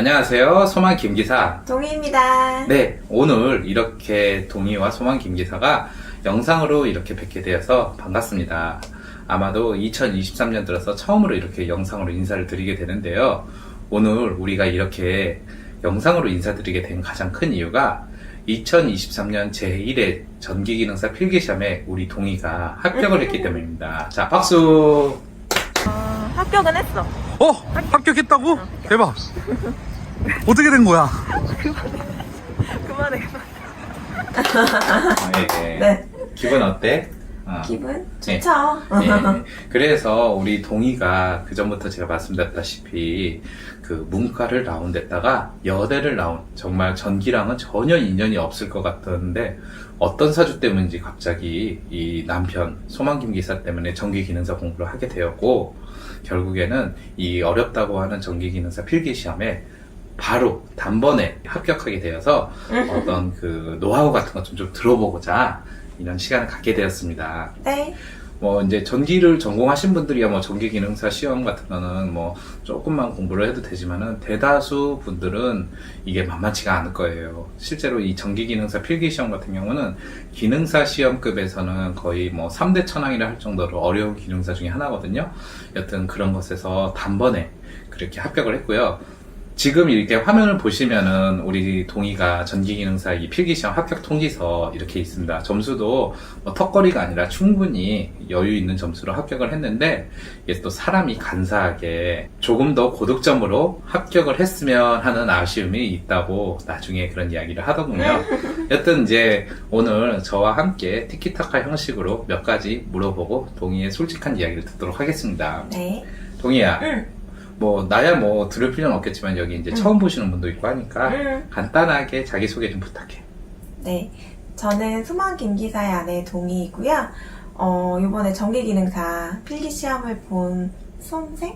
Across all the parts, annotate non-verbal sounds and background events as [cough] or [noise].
안녕하세요. 소만 김기사. 동희입니다. 네, 오늘 이렇게 동희와 소만 김기사가 영상으로 이렇게 뵙게 되어서 반갑습니다. 아마도 2023년 들어서 처음으로 이렇게 영상으로 인사를 드리게 되는데요. 오늘 우리가 이렇게 영상으로 인사드리게 된 가장 큰 이유가 2023년 제1회 전기기능사 필기시험에 우리 동희가 합격을 했기 때문입니다. 자, 박수! 어, 합격은 했어. 어? 합격했다고? 대박. [laughs] 어떻게 된 거야? 그만해. 네. 네. 기분 어때? 아. 기분 네. 좋죠. 네. 그래서 우리 동희가 그 전부터 제가 말씀드렸다시피 그 문과를 나온댔다가 여대를 나온 정말 전기랑은 전혀 인연이 없을 것 같았는데 어떤 사주 때문인지 갑자기 이 남편 소만김 기사 때문에 전기 기능사 공부를 하게 되었고 결국에는 이 어렵다고 하는 전기 기능사 필기 시험에 바로 단번에 합격하게 되어서 어떤 그 노하우 같은 것 좀 좀 들어보고자 이런 시간을 갖게 되었습니다. 네. 뭐 이제 전기를 전공하신 분들이야 뭐 전기 기능사 시험 같은 거는 뭐 조금만 공부를 해도 되지만은 대다수 분들은 이게 만만치가 않을 거예요. 실제로 이 전기 기능사 필기 시험 같은 경우는 기능사 시험급에서는 거의 뭐 3대 천왕이라 할 정도로 어려운 기능사 중에 하나거든요. 여튼 그런 것에서 단번에 그렇게 합격을 했고요. 지금 이렇게 화면을 보시면은 우리 동의가 전기기능사 이 필기시험 합격 통지서 이렇게 있습니다. 점수도 뭐 턱걸이가 아니라 충분히 여유 있는 점수로 합격을 했는데 이게 또 사람이 간사하게 조금 더 고득점으로 합격을 했으면 하는 아쉬움이 있다고 나중에 그런 이야기를 하더군요. [laughs] 여튼 이제 오늘 저와 함께 티키타카 형식으로 몇 가지 물어보고 동의의 솔직한 이야기를 듣도록 하겠습니다. 네. 동의야. 응. 뭐 나야 뭐 들을 필요는 없겠지만 여기 이제 음. 처음 보시는 분도 있고 하니까 응. 간단하게 자기 소개 좀 부탁해. 네. 저는 수만 김기사의 아내 동희이고요. 어, 이번에 전기기능사 필기 시험을 본 수험생?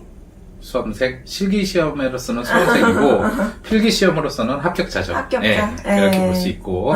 수험생 실기시험으로서는 수험생이고 [laughs] 필기시험으로서는 합격자죠. 합격자. 예, 그렇게 예. 볼수 있고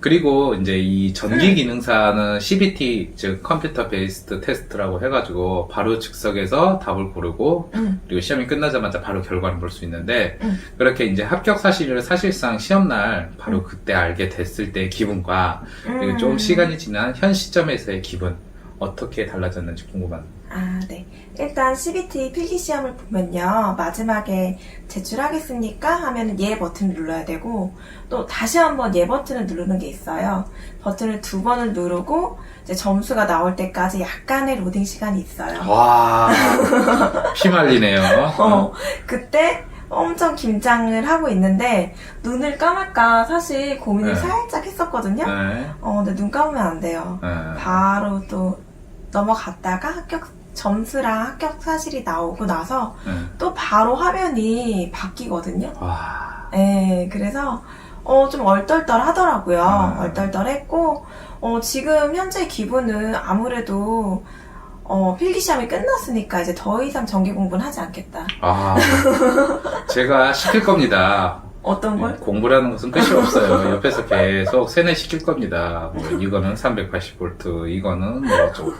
그리고 이제 이 전기기능사는 CBT 즉 컴퓨터 베이스드 테스트라고 해가지고 바로 즉석에서 답을 고르고 응. 그리고 시험이 끝나자마자 바로 결과를 볼 수 있는데 음. 그렇게 이제 합격 사실을 사실상 시험날 바로 음. 그때 알게 됐을 때의 기분과 그리고 음. 좀 시간이 지난 현 시점에서의 기분 어떻게 달라졌는지 궁금합니다. 아, 네. 일단 CBT 필기 시험을 보면요. 마지막에 제출하겠습니까? 하면 예 버튼을 눌러야 되고, 또 다시 한번 예 버튼을 누르는 게 있어요. 버튼을 두 번을 누르고, 이제 점수가 나올 때까지 약간의 로딩 시간이 있어요. 와 [laughs] 피말리네요. [laughs] 어, 그때 엄청 긴장을 하고 있는데, 눈을 감을까 사실 고민을 네. 살짝 했었거든요. 네. 어, 근데 눈 감으면 안 돼요. 네. 바로 또 넘어갔다가 합격 점수랑 합격 사실이 나오고 나서 네. 또 바로 화면이 바뀌거든요. 와. 네, 그래서 어, 좀 얼떨떨 하더라고요. 아. 얼떨떨 했고 어, 지금 현재 기분은 아무래도 어, 필기시험이 끝났으니까 이제 더 이상 정기 공부는 하지 않겠다. 아 제가 시킬 겁니다. 어떤 걸? 공부라는 것은 끝이 없어요. 옆에서 계속 세뇌 시킬 겁니다. 뭐 이거는 380V, 이거는 뭐좀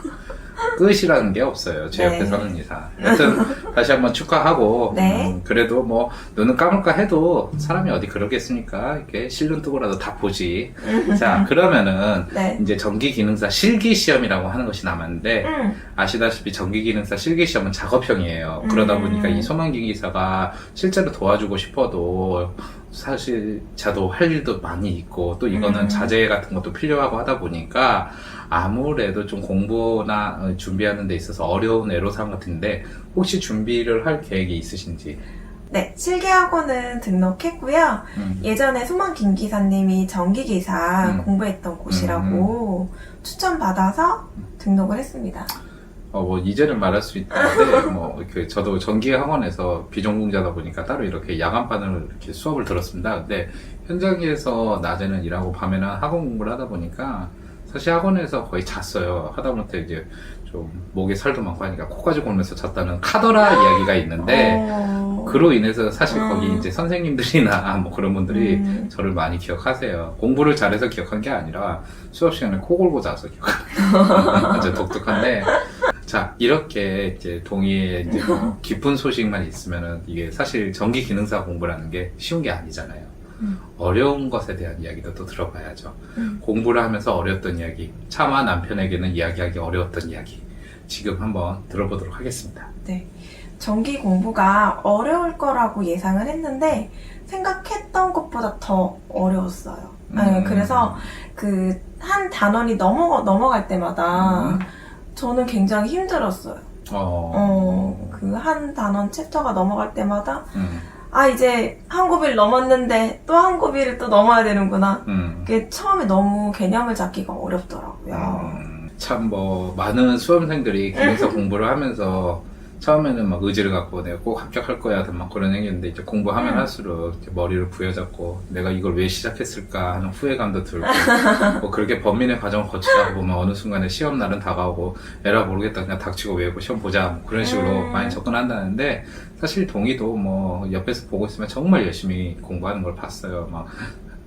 끝이라는 게 없어요. 제 네. 옆에 서는 이상. 여튼 다시 한번 축하하고 [laughs] 네. 음, 그래도 뭐 눈은 감을까 해도 사람이 어디 그러겠습니까? 이렇게 실눈 뜨고라도 다 보지. [laughs] 자 그러면은 네. 이제 전기기능사 실기시험이라고 하는 것이 남았는데 음, 아시다시피 전기기능사 실기시험은 작업형이에요. 그러다 음. 보니까 이 소만기 기사가 실제로 도와주고 싶어도 사실 자도 할 일도 많이 있고 또 이거는 음. 자재 같은 것도 필요하고 하다 보니까 아무래도 좀 공부나 어, 준비하는 데 있어서 어려운 애로사항 같은데 혹시 준비를 할 계획이 있으신지 네, 실기학원은 등록했고요. 음. 예전에 소만 김 기사님이 전기기사 음. 공부했던 곳이라고 추천받아서 등록을 했습니다. 어, 뭐, 이제는 말할 수 있는데, 뭐, 이렇게, 저도 전기 학원에서 비전공자다 보니까 따로 이렇게 야간반을 이렇게 수업을 들었습니다. 근데, 현장에서 낮에는 일하고 밤에는 학원 공부를 하다 보니까, 사실 학원에서 거의 잤어요. 하다못해 이제, 좀, 목에 살도 많고 하니까 코까지 골면서 잤다는 카더라 이야기가 있는데, 어... 그로 인해서 사실 음. 거기 이제 선생님들이나 [laughs] 뭐 그런 분들이 음. 저를 많이 기억하세요. 공부를 잘해서 기억한 게 아니라 수업 시간에 코 골고 자서 기억하는 아주 [laughs] 독특한데 자, 이렇게 이제 동의에 이제 뭐 [laughs] 깊은 소식만 있으면은 이게 사실 전기 기능사 공부라는 게 쉬운 게 아니잖아요. 음. 어려운 것에 대한 이야기도 또 들어봐야죠. 음. 공부를 하면서 어려웠던 이야기, 차마 남편에게는 이야기하기 어려웠던 이야기. 지금 한번 들어보도록 하겠습니다. 네. 전기 공부가 어려울 거라고 예상을 했는데 생각했던 것보다 더 어려웠어요. 네, 음. 그래서 그 한 단원이 넘어 넘어갈 때마다 음. 저는 굉장히 힘들었어요. 어, 어, 그 한 단원 챕터가 넘어갈 때마다 음, 아 이제 한 고비를 넘었는데 또 한 고비를 또 넘어야 되는구나. 음. 그게 처음에 너무 개념을 잡기가 어렵더라고요. 음, 참뭐 많은 수험생들이 [laughs] 기능사 공부를 하면서 처음에는 막 의지를 갖고 내가 꼭 합격할 거야 막 그런 얘기인데 이제 공부하면 음. 할수록 이제 머리를 부여잡고 내가 이걸 왜 시작했을까 하는 후회감도 들고 [laughs] 뭐 그렇게 범민의 과정을 거치다 보면 어느 순간에 시험 날은 다가오고 에라 모르겠다 그냥 닥치고 외우고 시험 보자 뭐 그런 식으로 음. 많이 접근한다는데 사실 동의도 뭐 옆에서 보고 있으면 정말 열심히 공부하는 걸 봤어요 막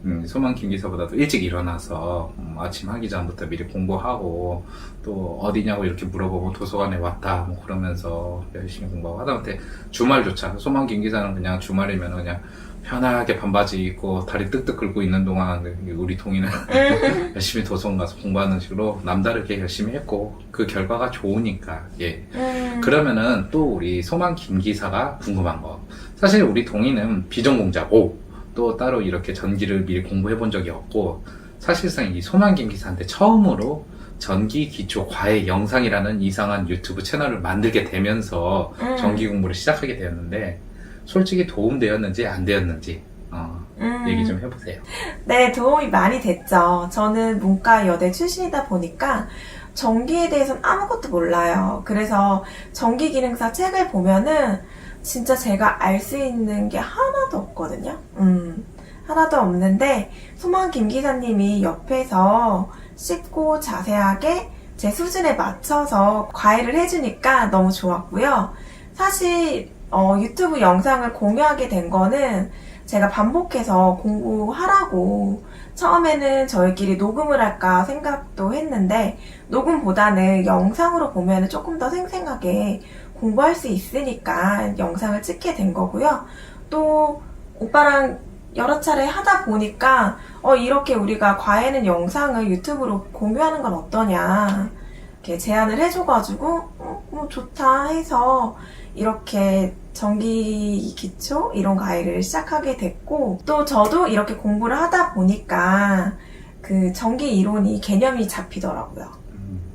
음, 소망 김 기사보다도 일찍 일어나서 음, 아침 하기 전부터 미리 공부하고 또 어디냐고 이렇게 물어보고 도서관에 왔다 뭐 그러면서 열심히 공부하고 하다못해 주말조차 소망 김 기사는 그냥 주말이면 그냥 편하게 반바지 입고 다리 뜩뜩 긁고 있는 동안 우리 동이는 [laughs] 열심히 도서관 가서 공부하는 식으로 남다르게 열심히 했고 그 결과가 좋으니까 예 음. 그러면은 또 우리 소망 김 기사가 궁금한 거. 사실 우리 동이는 비전공자고 또 따로 이렇게 전기를 미리 공부해 본 적이 없고 사실상 이 소망 김기사한테 처음으로 전기 기초 과외 영상이라는 이상한 유튜브 채널을 만들게 되면서 음. 전기 공부를 시작하게 되었는데 솔직히 도움되었는지 안 되었는지 어, 음. 얘기 좀 해보세요. 네, 도움이 많이 됐죠. 저는 문과 여대 출신이다 보니까 전기에 대해서는 아무것도 몰라요. 그래서 전기 기능사 책을 보면은 진짜 제가 알 수 있는 게 하나도 없거든요. 음, 하나도 없는데 소망 김 기사님이 옆에서 쉽고 자세하게 제 수준에 맞춰서 과외를 해주니까 너무 좋았고요. 사실 어, 유튜브 영상을 공유하게 된 거는 제가 반복해서 공부하라고 처음에는 저희끼리 녹음을 할까 생각도 했는데 녹음보다는 영상으로 보면 조금 더 생생하게 공부할 수 있으니까 영상을 찍게 된 거고요. 또 오빠랑 여러 차례 하다 보니까 어 이렇게 우리가 과외는 영상을 유튜브로 공유하는 건 어떠냐 이렇게 제안을 해줘가지고 어, 뭐 좋다 해서 이렇게 전기 기초 이론 과외를 시작하게 됐고 또 저도 이렇게 공부를 하다 보니까 그 전기 이론이 개념이 잡히더라고요.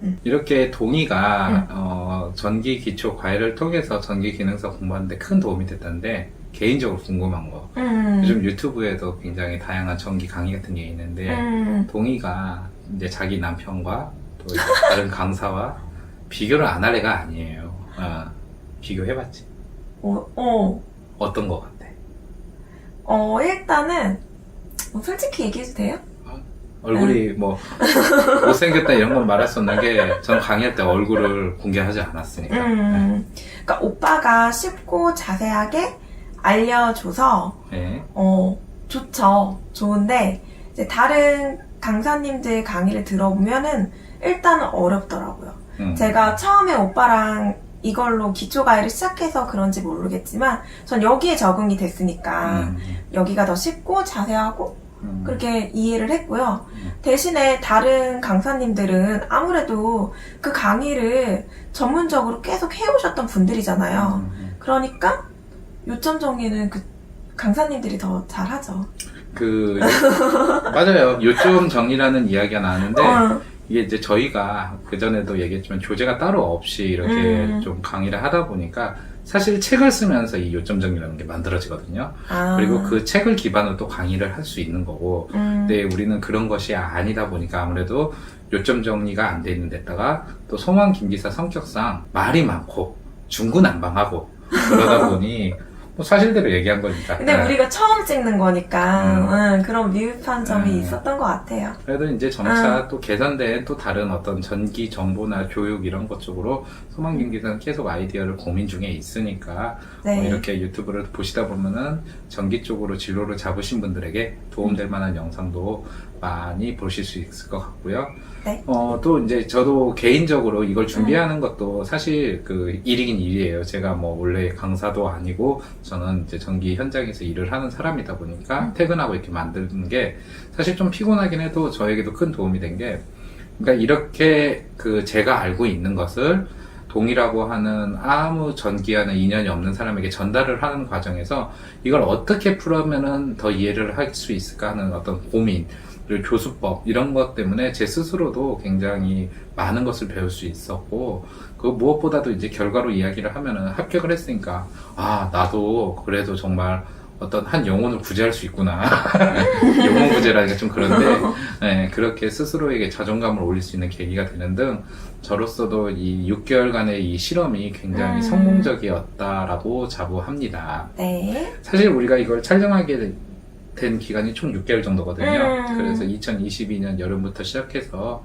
음. 이렇게 동의가 음. 어, 전기 기초 과외를 통해서 전기 기능사 공부하는데 큰 도움이 됐다는데 개인적으로 궁금한 거 음. 요즘 유튜브에도 굉장히 다양한 전기 강의 같은 게 있는데 음. 동의가 이제 자기 남편과 또 다른 [laughs] 강사와 비교를 안 할 애가 아니에요. 어, 비교해봤지. 어, 어, 어떤 거 같아? 어, 일단은 뭐 솔직히 얘기해도 돼요? 얼굴이 뭐 못생겼다 이런 건 말할 수 없는 게 전 강의할 때 얼굴을 공개하지 않았으니까. 음. 그러니까 오빠가 쉽고 자세하게 알려줘서 네. 어, 좋죠. 좋은데, 이제 다른 강사님들 강의를 들어보면은 일단은 어렵더라고요. 음. 제가 처음에 오빠랑 이걸로 기초 과외를 시작해서 그런지 모르겠지만, 전 여기에 적응이 됐으니까, 음. 여기가 더 쉽고 자세하고, 음. 그렇게 이해를 했고요. 음. 대신에 다른 강사님들은 아무래도 그 강의를 전문적으로 계속 해오셨던 분들이잖아요. 음, 음. 그러니까, 요점 정리는 그 강사님들이 더 잘하죠. 그 [laughs] 맞아요. 요점 정리라는 이야기가 나왔는데 어, 이게 이제 저희가 그 전에도 얘기했지만 조제가 따로 없이 이렇게 음. 좀 강의를 하다 보니까 사실 책을 쓰면서 이 요점 정리라는 게 만들어지거든요. 아. 그리고 그 책을 기반으로 또 강의를 할 수 있는 거고 음, 근데 우리는 그런 것이 아니다 보니까 아무래도 요점 정리가 안 돼 있는 데다가 또 소망 김기사 성격상 말이 많고 중구난방하고 그러다 보니 뭐 [laughs] 사실대로 얘기한 거니까 근데 네. 우리가 처음 찍는 거니까 음. 응, 그런 미흡한 점이 음. 있었던 것 같아요. 그래도 이제 점차 또 개선된 또 다른 어떤 전기 정보나 교육 이런 것 쪽으로 소망 김 기사는 계속 아이디어를 고민 중에 있으니까 네. 뭐 이렇게 유튜브를 보시다 보면은 전기 쪽으로 진로를 잡으신 분들에게 도움될 만한 영상도 많이 보실 수 있을 것 같고요. 네. 어, 또 이제 저도 개인적으로 이걸 준비하는 것도 사실 그 일이긴 일이에요. 제가 뭐 원래 강사도 아니고 저는 이제 전기 현장에서 일을 하는 사람이다 보니까 음. 퇴근하고 이렇게 만드는 게 사실 좀 피곤하긴 해도 저에게도 큰 도움이 된 게 그러니까 이렇게 그 제가 알고 있는 것을 동이라고 하는 아무 전기와는 인연이 없는 사람에게 전달을 하는 과정에서 이걸 어떻게 풀으면은 더 이해를 할 수 있을까 하는 어떤 고민, 그리고 교수법 이런 것 때문에 제 스스로도 굉장히 많은 것을 배울 수 있었고 그 무엇보다도 이제 결과로 이야기를 하면은 합격을 했으니까 아 나도 그래도 정말 어떤 한 영혼을 구제할 수 있구나 [laughs] 영혼 구제라니까 좀 그런데 네, 그렇게 스스로에게 자존감을 올릴 수 있는 계기가 되는 등 저로서도 이 6개월간의 이 실험이 굉장히 음. 성공적이었다라고 자부합니다. 네. 사실 우리가 이걸 촬영하게 된 기간이 총 6개월 정도거든요. 음. 그래서 2022년 여름부터 시작해서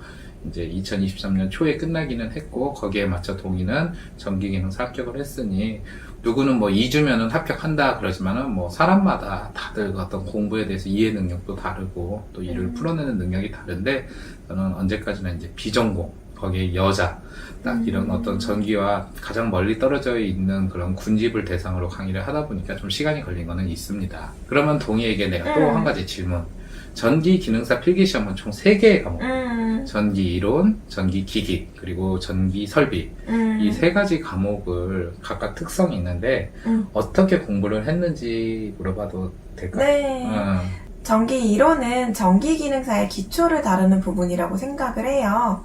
이제 2023년 초에 끝나기는 했고 거기에 맞춰 동의는 전기기능사 합격을 했으니 누구는 뭐 2주면은 합격한다 그러지만은 뭐 사람마다 다들 그 어떤 공부에 대해서 이해 능력도 다르고 또 일을 음. 풀어내는 능력이 다른데 저는 언제까지나 이제 비전공 거기에 여자 딱 이런 음. 어떤 전기와 가장 멀리 떨어져 있는 그런 군집을 대상으로 강의를 하다 보니까 좀 시간이 걸린 거는 있습니다. 그러면 동희에게 내가 또 음. 한 가지 질문. 전기 기능사 필기 시험은 총 3개의 과목. 음. 전기 이론, 전기 기기, 그리고 전기 설비. 음. 이세 가지 과목을 각각 특성이 있는데 음. 어떻게 공부를 했는지 물어봐도 될까요? 네. 음, 전기 이론은 전기 기능사의 기초를 다루는 부분이라고 생각을 해요.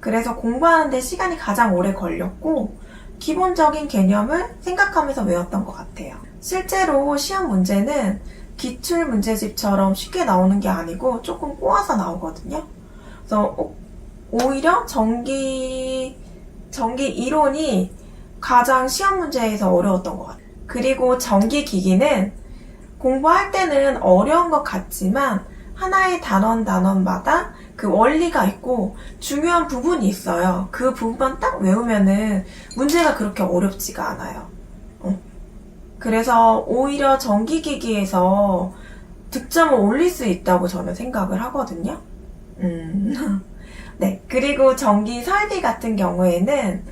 그래서 공부하는데 시간이 가장 오래 걸렸고, 기본적인 개념을 생각하면서 외웠던 것 같아요. 실제로 시험 문제는 기출 문제집처럼 쉽게 나오는 게 아니고 조금 꼬아서 나오거든요. 그래서 오- 오히려 전기, 전기 이론이 가장 시험 문제에서 어려웠던 것 같아요. 그리고 전기 기기는 공부할 때는 어려운 것 같지만 하나의 단원 단원마다 그 원리가 있고 중요한 부분이 있어요. 그 부분만 딱 외우면은 문제가 그렇게 어렵지가 않아요. 어. 그래서 오히려 전기기기에서 득점을 올릴 수 있다고 저는 생각을 하거든요. 음. [laughs] 네. 그리고 전기 설비 같은 경우에는,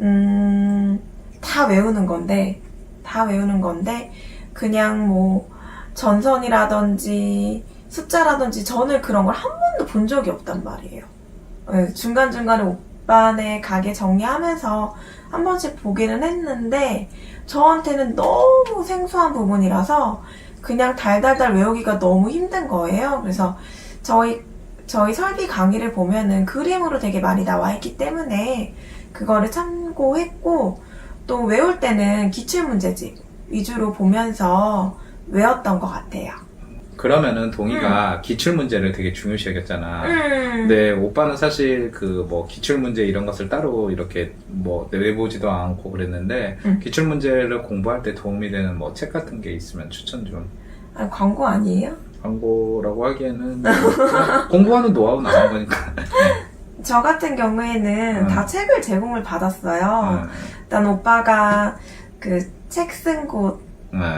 음, 다 외우는 건데, 다 외우는 건데, 그냥 뭐, 전선이라든지, 숫자라든지, 저는 그런 걸 한 번도 본 적이 없단 말이에요. 네, 중간중간에 오빠네 가게 정리하면서 한 번씩 보기는 했는데, 저한테는 너무 생소한 부분이라서, 그냥 달달달 외우기가 너무 힘든 거예요. 그래서 저희 저희 설비 강의를 보면은 그림으로 되게 많이 나와 있기 때문에 그거를 참고했고 또 외울 때는 기출 문제집 위주로 보면서 외웠던 것 같아요. 그러면은 동희가 기출 문제를 되게 중요시 여겼잖아. 음. 근데 오빠는 사실 그 뭐 기출 문제 이런 것을 따로 이렇게 뭐 내보지도 않고 그랬는데 음. 기출 문제를 공부할 때 도움이 되는 뭐 책 같은 게 있으면 추천 좀. 아니, 광고 아니에요? 광고라고 하기에는 그냥 [laughs] 공부하는 노하우 나온 거니까. [laughs] 저 같은 경우에는 음. 다 책을 제공을 받았어요. 음, 일단 오빠가 그 책 쓴곳 음.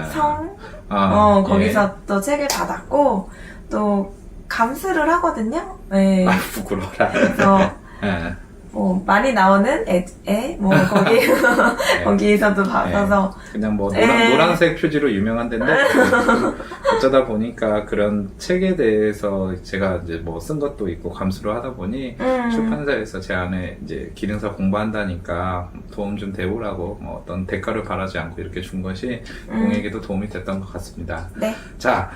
성 아, 어, 예. 거기서 또 책을 받았고, 또, 감수를 하거든요? 네. 아 부끄러워라. 그래서, 예, 뭐, 많이 나오는 애, 애? 뭐, 거기, 예. [laughs] [laughs] 거기에서도 받아서, 그냥 뭐 에. 노란, 노란색 표지로 유명한 데인데 [laughs] 어쩌다 보니까 그런 책에 대해서 제가 이제 뭐 쓴 것도 있고 감수를 하다 보니 음, 출판사에서 제 안에 이제 기능사 공부한다니까 도움 좀 되오라고 뭐 어떤 대가를 바라지 않고 이렇게 준 것이 음, 동에게도 도움이 됐던 것 같습니다. 네. 자,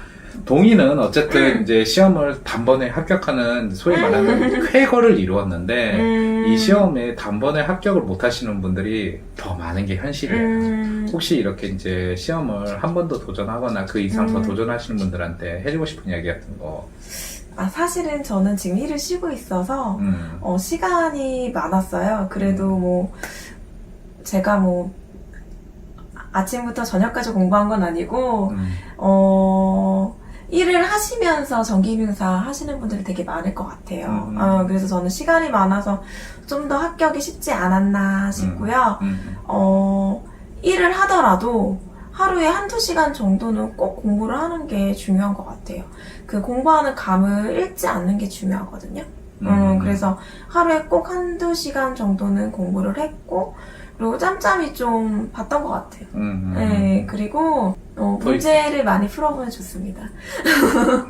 동의는 어쨌든 음. 이제 시험을 단번에 합격하는 소위 말하는 쾌거를 이루었는데 음, 이 시험에 단번에 합격을 못 하시는 분들이 더 많은 게 현실이에요. 음, 혹시 이렇게 이제 시험을 한 번 더 도전하거나 그 이상 더 음. 도전하시는 분들한테 해주고 싶은 이야기 같은 거. 아, 사실은 저는 지금 일을 쉬고 있어서, 음. 어, 시간이 많았어요. 그래도 뭐, 제가 뭐, 아침부터 저녁까지 공부한 건 아니고, 음. 어, 일을 하시면서 전기기능사 하시는 분들이 되게 많을 것 같아요. 음. 어, 그래서 저는 시간이 많아서 좀 더 합격이 쉽지 않았나 싶고요. 음. 어, 일을 하더라도 하루에 한두 시간 정도는 꼭 공부를 하는 게 중요한 것 같아요. 그 공부하는 감을 잃지 않는 게 중요하거든요. 음, 그래서 하루에 꼭 한두 시간 정도는 공부를 했고, 그리고 짬짬이 좀 봤던 것 같아요. 음, 음, 네, 그리고 어, 더 문제를 많이 풀어보면 좋습니다.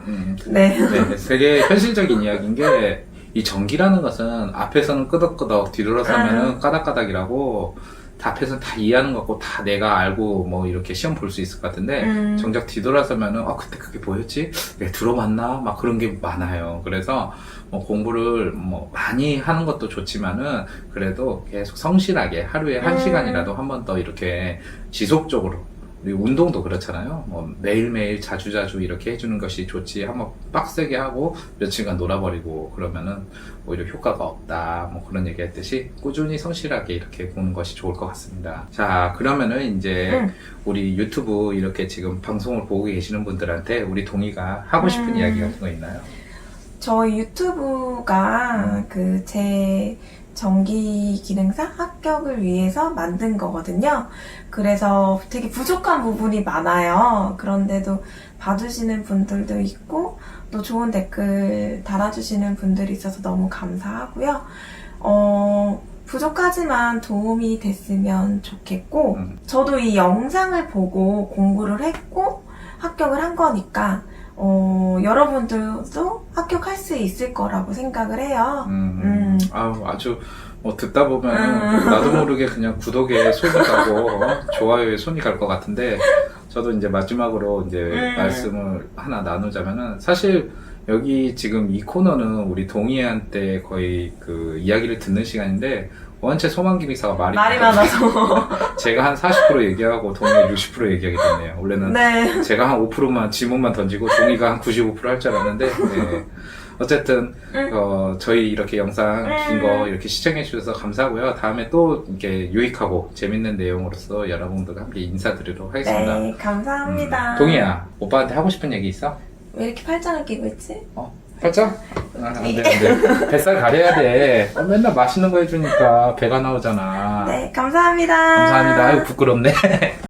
음. [laughs] 네. 네, 되게 현실적인 이야기인 게, 이 전기라는 것은 앞에서는 끄덕끄덕, 뒤돌아서면 은 까닥까닥이라고, 다 앞에서는 다 이해하는 것 같고, 다 내가 알고, 뭐, 이렇게 시험 볼 수 있을 것 같은데, 음. 정작 뒤돌아서면은, 아, 그때 그게 뭐였지? 내가 들어봤나? 막 그런 게 많아요. 그래서, 뭐, 공부를 뭐, 많이 하는 것도 좋지만은, 그래도 계속 성실하게 하루에 한 음. 시간이라도 한 번 더 이렇게 지속적으로, 우리 운동도 그렇잖아요. 뭐 매일매일 자주자주 이렇게 해주는 것이 좋지. 한번 빡세게 하고 며칠간 놀아버리고 그러면은 오히려 효과가 없다. 뭐 그런 얘기 했듯이 꾸준히 성실하게 이렇게 보는 것이 좋을 것 같습니다. 자, 그러면은 이제 음. 우리 유튜브 이렇게 지금 방송을 보고 계시는 분들한테 우리 동의가 하고 싶은 음. 이야기 같은 거 있나요? 저희 유튜브가 그 제 정기 기능사 합격을 위해서 만든 거거든요. 그래서 되게 부족한 부분이 많아요. 그런데도 봐주시는 분들도 있고, 또 좋은 댓글 달아주시는 분들이 있어서 너무 감사하고요. 어, 부족하지만 도움이 됐으면 좋겠고, 음. 저도 이 영상을 보고 공부를 했고, 합격을 한 거니까, 어, 여러분들도 합격할 수 있을 거라고 생각을 해요. 음, 음. 아우, 아주, 뭐, 듣다 보면, 음. 나도 모르게 그냥 구독에 손이 가고, 어? 좋아요에 손이 갈 것 같은데, 저도 이제 마지막으로 이제 음. 말씀을 하나 나누자면은, 사실, 여기 지금 이 코너는 우리 동희한테 거의 그 이야기를 듣는 시간인데, 원체 소망기 비사가 말이, 말이. 많아서. [laughs] 제가 한 40% 얘기하고 동희가 60% 얘기하기 때문에, 원래는 네. 제가 한 5%만 지문만 던지고 종이가 한 95%할 줄 알았는데 네. 어쨌든 음. 어, 저희 이렇게 영상 긴 음. 거 이렇게 시청해 주셔서 감사하고요. 다음에 또 이렇게 유익하고 재밌는 내용으로서 여러분들과 함께 인사드리도록 하겠습니다. 네, 감사합니다. 음. 동희야, 오빠한테 하고 싶은 얘기 있어? 왜 이렇게 팔짱을 끼고 있지? 살짝? 아, 안 돼, 안 돼. 뱃살 가려야 돼. 어, 맨날 맛있는 거 해주니까 배가 나오잖아. 네, 감사합니다. 감사합니다. 아유, 부끄럽네. [laughs]